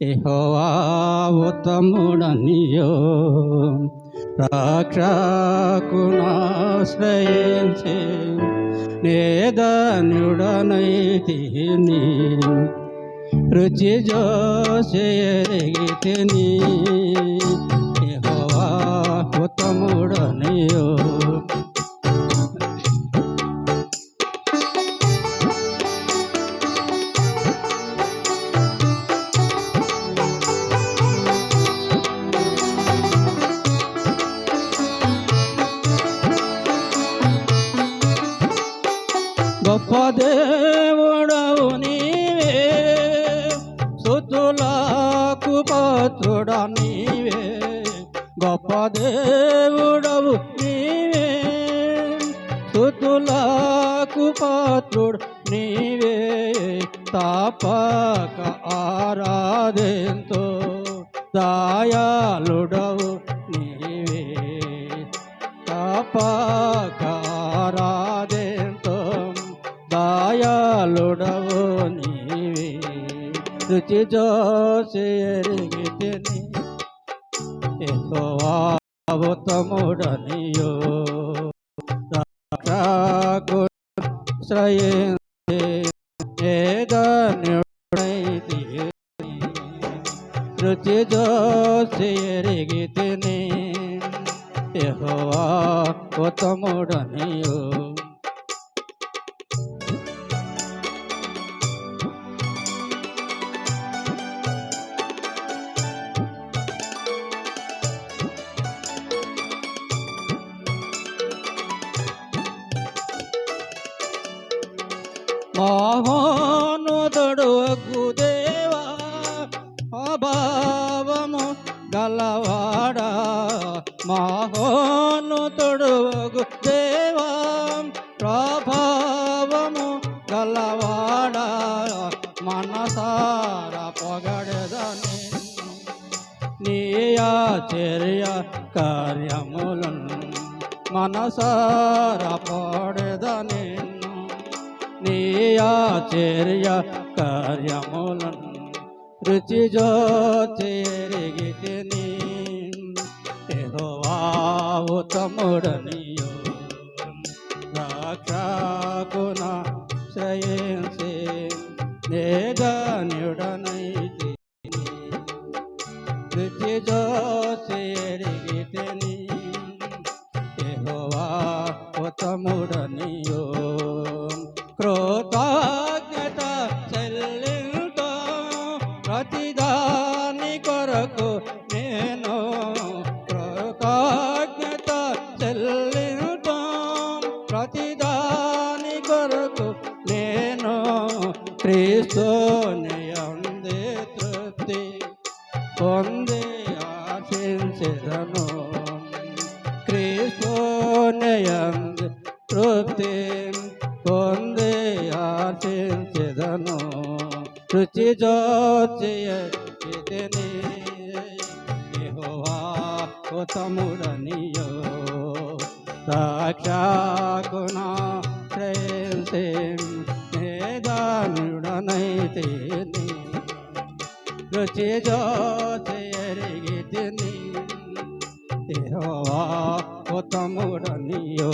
యెహోవా ఉత్తముడనియో రక్షకునాశ్రయించి నేదనుడనైతిని రుచి జోసేరిగితిని యెహోవా ఉత్తముడనియో గొప్ప దేవుడవు నీవే సుతులకు పాత్రుడ నీవే. గొప్ప దేవుడవు నీవే సుతులకు పాత్రుడు నీవే. తాపక ఆరాధంతో దయాలుడవు నీవే. తాపక దయాళుడవు నీవే రుచి జోసి ఎరిగితిని ఎక్కువ ఉత్తముడనియో రక్షకు శ్రయించి ఏదనుడైతి రుచి జోసి ఎరిగితిని యెహోవా ఉత్తముడనియో మహోనుతుడు గుదేవా అభావము గలవాడా? మహోనుతుడు గుదేవా ప్రభావము గలవాడా? మనసార పొగడదని. నీ ఆచర్య కార్యములను మనసార పొడదని. నీ ఆచర్య కార్యములను రుచి జోచెరిగితిని యెహోవా తముడనియో రాక్షకున శ్రయించి నేదనుడనైతి రుచి జోచెరిగితిని యెహోవా ఉత్తముడనియో. కృతజ్ఞత చెల్లింతో ప్రతిదాని కొరకు నేను కృతజ్ఞత చెల్లింతో ప్రతిదాని కొరకు నేను క్రీస్తుని అందే తృప్తి పొంది ఆశించదను. క్రీస్తునయందు తృప్తి పొందే ఆశించదను రుచి జోచిని యెహోవా ఉత్తముడనియో. సాక్షాకుణ శ్రేయసి నేదానుడనైతేని రుచి జోచియరిగితిని యెహోవా ఉత్తముడనియో.